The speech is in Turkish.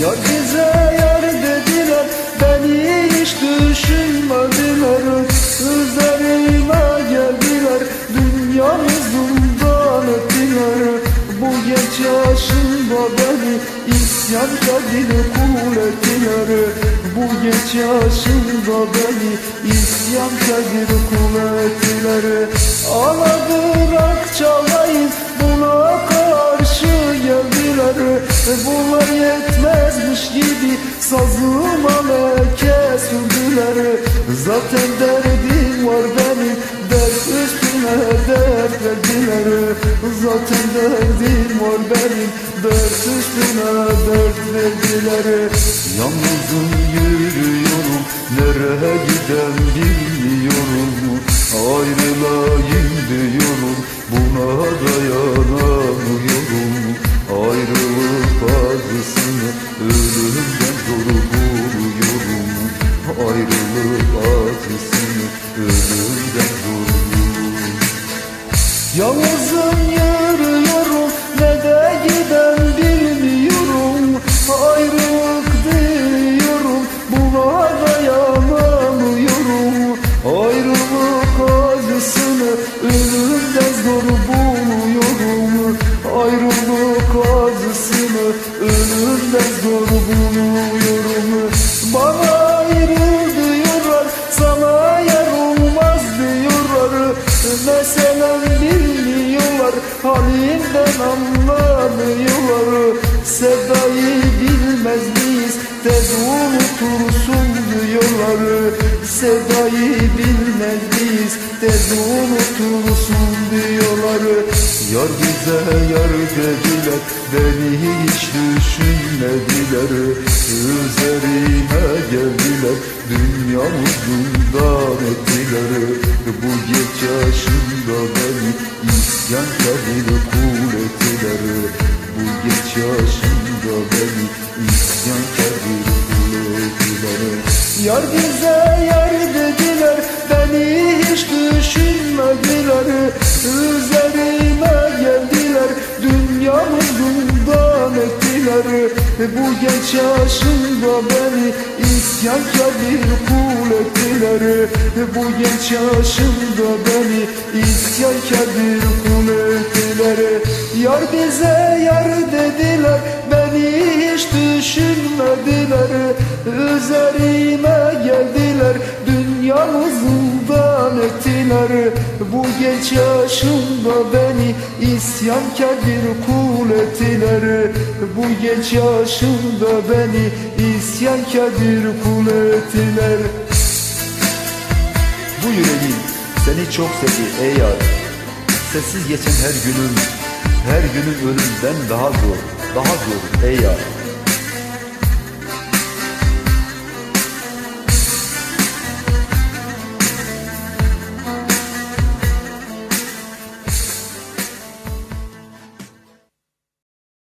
Yar bize yar dediler Beni hiç düşünmediler Sözlerime geldiler Dünyamız bundan ettiler Bu genç yaşımda beni İsyanla dile kul ettiler. Bu genç yaşımda beni İsyanla dile kul ettiler. Ağladırak çalayım Zaten derdim var benim dert üstüne dert verdiler. Zaten derdim var benim dert üstüne dert verdiler. Yalnızım yürüyorum nereye giden bilmiyorum. Ayrılayım diyorum buna dayanamıyorum Yalnızım yürüyorum ne de giden bilmiyorum. Ayrılık diyorum buna dayanamıyorum. Ayrılık acısını ölümden zor Mesela bilmiyorlar halimden anlamıyorlar. Sevdayı bilmez miyiz? Tez unutursun diyorlar. Sevdayı bilmez miyiz? Tez unutursun diyorlar Yar bize yar dediler beni hiç düşünmediler. Üzerime geldiler dünyamızdan ettiler. Bu geç yaşımda beni isyankar bir kul ettiler. Bu geç yaşımda beni isyankar bir kul ettiler. Yar bize yar dediler beni hiç düşünmediler. Üzerime dünyamızdan ettiler Bu genç yaşımda beni isyankar bir kul ettiler Bu genç yaşımda beni isyankar bir kul ettiler Yar bize yar dediler beni hiç düşünmediler. Üzerime geldiler dünyamızdan ettiler Bu genç yaşımda beni isyankar bir kul ettiler. Bu genç yaşımda beni isyankar bir kul ettiler. Bu yüreğim seni çok sevdi ey yar. Sessiz geçen her günüm Her günün ölümden daha zor Daha zor ey yar